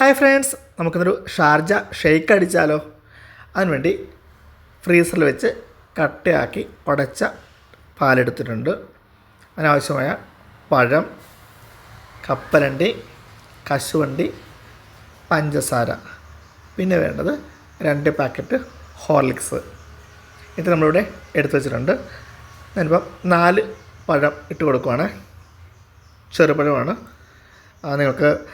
Hi friends നമുക്കിന്നൊരു Sharjah shake അടിച്ചാലോ? അതിനുവേണ്ടി ഫ്രീസറിൽ വെച്ച് കട്ടയാക്കി ഉടച്ച പാലെടുത്തിട്ടുണ്ട്. അതിനാവശ്യമായ പഴം കപ്പലണ്ടി കശുവണ്ടി പഞ്ചസാര. പിന്നെ വേണ്ടത് രണ്ട് പാക്കറ്റ് ഹോർലിക്സ്. ഇത് നമ്മളിവിടെ എടുത്തു വെച്ചിട്ടുണ്ട്. ഞാനിപ്പം നാല് പഴം ഇട്ട് കൊടുക്കുവാണ്. ചെറുപഴമാണ്. നിങ്ങൾക്ക്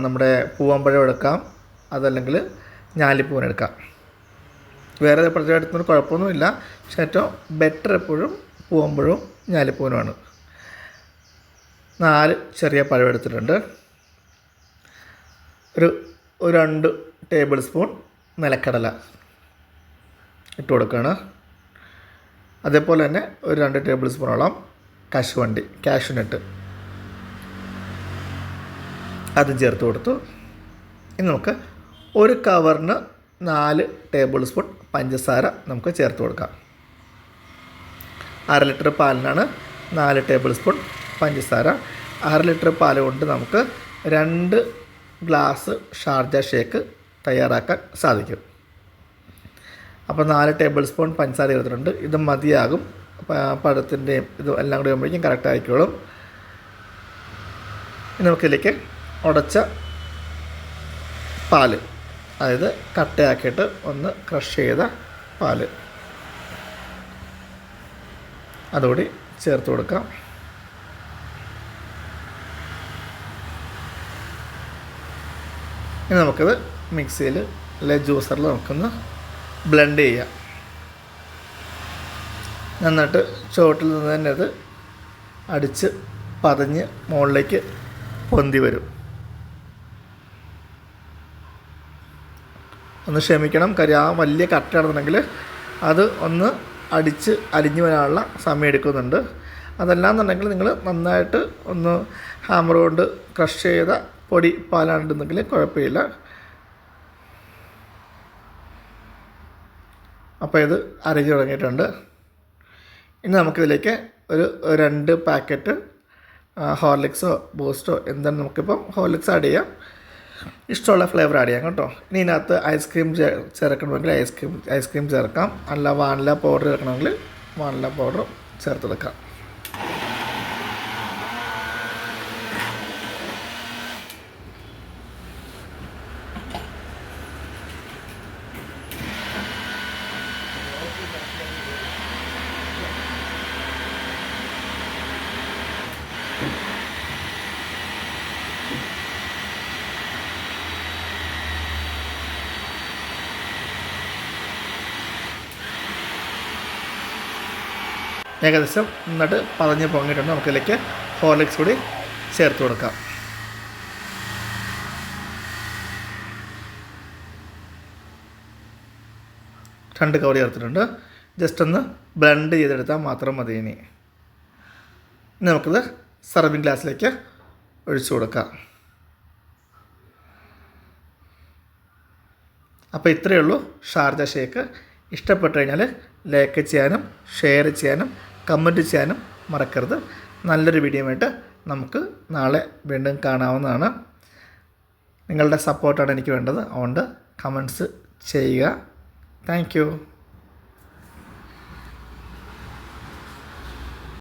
നമ്മുടെ പൂവാമ്പഴം എടുക്കാം. അതല്ലെങ്കിൽ ഞാലിപ്പൂവൻ എടുക്കാം. വേറെ പ്രത്യേകം എടുക്കുന്നൊരു കുഴപ്പമൊന്നുമില്ല. പക്ഷേ ഏറ്റവും ബെറ്റർ എപ്പോഴും പൂവമ്പഴവും ഞാലിപ്പൂവനുമാണ്. നാല് ചെറിയ പഴം എടുത്തിട്ടുണ്ട്. ഒരു ഒരു രണ്ട് ടേബിൾ സ്പൂൺ നിലക്കടല ഇട്ട് കൊടുക്കുകയാണ്. അതേപോലെ തന്നെ ഒരു രണ്ട് ടേബിൾ സ്പൂണോളം കശുവണ്ടി കാഷ്യൂനട്ട് അതും ചേർത്ത് കൊടുത്തു. ഇനി നമുക്ക് ഒരു കവറിന് നാല് ടേബിൾ സ്പൂൺ പഞ്ചസാര നമുക്ക് ചേർത്ത് കൊടുക്കാം. അര ലിറ്റർ പാലിനാണ് നാല് ടേബിൾ സ്പൂൺ പഞ്ചസാര. അര ലിറ്റർ പാൽ കൊണ്ട് നമുക്ക് രണ്ട് ഗ്ലാസ് ഷാർജ ഷേക്ക് തയ്യാറാക്കാൻ സാധിക്കും. അപ്പോൾ നാല് ടേബിൾ സ്പൂൺ പഞ്ചസാര ചേർത്തിട്ടുണ്ട്. ഇത് മതിയാകും. പഴത്തിന്റെയും ഇതും എല്ലാം കൂടി ആകുമ്പോഴേക്കും കറക്റ്റ് ആയിക്കോളും. നമുക്കിതിലേക്ക് ഉടച്ച പാൽ. അതായത് കട്ടയാക്കിയിട്ട് ഒന്ന് ക്രഷ് ചെയ്ത പാൽ. അതുകൂടി ചേർത്ത് കൊടുക്കാം. ഇനി നമുക്കത് മിക്സിയിൽ അല്ലെ ജ്യൂസറിൽ നമുക്കൊന്ന് ബ്ലെൻഡ് ചെയ്യാം. നന്നായിട്ട് ചുവട്ടിൽ നിന്ന് തന്നെ അത് അടിച്ച് പതഞ്ഞ് മുകളിലേക്ക് പൊന്തി വരും. ഒന്ന് ക്ഷമിക്കണം. കാര്യം ആ വലിയ കട്ടയാണെന്നുണ്ടെങ്കിൽ അത് ഒന്ന് അടിച്ച് അലിഞ്ഞു വരാനുള്ള സമയം എടുക്കുന്നുണ്ട്. അതല്ലാന്നുണ്ടെങ്കിൽ നിങ്ങൾ നന്നായിട്ട് ഒന്ന് ഹാമർ കൊണ്ട് ക്രഷ് ചെയ്ത പൊടി പാലാണെന്നുണ്ടെങ്കിൽ കുഴപ്പമില്ല. അപ്പോൾ ഇത് അരഞ്ഞു തുടങ്ങിയിട്ടുണ്ട്. ഇനി നമുക്കിതിലേക്ക് ഒരു രണ്ട് പാക്കറ്റ് ഹോർലിക്സോ ബൂസ്റ്റോ എന്താണ് നമുക്കിപ്പം ഹോർലിക്സ് ആഡ് ചെയ്യാം. ഇഷ്ടമുള്ള ഫ്ലേവർ ആഡ് ചെയ്യാം കേട്ടോ. ഇനി ഇതിനകത്ത് ഐസ്ക്രീം ചേർക്കണമെങ്കിൽ ഐസ്ക്രീം ഐസ്ക്രീം ചേർക്കാം. അല്ല വാനില പൗഡർ ചേർക്കണമെങ്കിൽ വാനില പൗഡർ ചേർത്തെടുക്കാം ഏകദേശം നന്നായിട്ട് പതഞ്ഞ് പൊങ്ങിയിട്ടുണ്ട്. നമുക്കിതിലേക്ക് ഹോർലിക്സ് കൂടി ചേർത്ത് കൊടുക്കാം. രണ്ട് കവർ ചേർത്തിട്ടുണ്ട്. ജസ്റ്റ് ഒന്ന് ബ്ലെൻഡ് ചെയ്തെടുത്താൽ മാത്രം മതി ഇനി. നമുക്കിത് സർവിങ് ഗ്ലാസ്സിലേക്ക് ഒഴിച്ചു കൊടുക്കാം. അപ്പോൾ ഇത്രയേ ഉള്ളൂ. ഷാർജ ഷേക്ക്. ഇഷ്ടപ്പെട്ടു കഴിഞ്ഞാൽ ലൈക്ക് ചെയ്യാനും ഷെയർ ചെയ്യാനും കമന്റ് ചെയ്യാനും മറക്കരുത്. നല്ലൊരു വീഡിയോ ആയിട്ട് നമുക്ക് നാളെ വീണ്ടും കാണാവുന്നതാണ്. നിങ്ങളുടെ സപ്പോർട്ടാണ് എനിക്ക് വേണ്ടത്. അതുകൊണ്ട് കമൻസ് ചെയ്യുക. താങ്ക്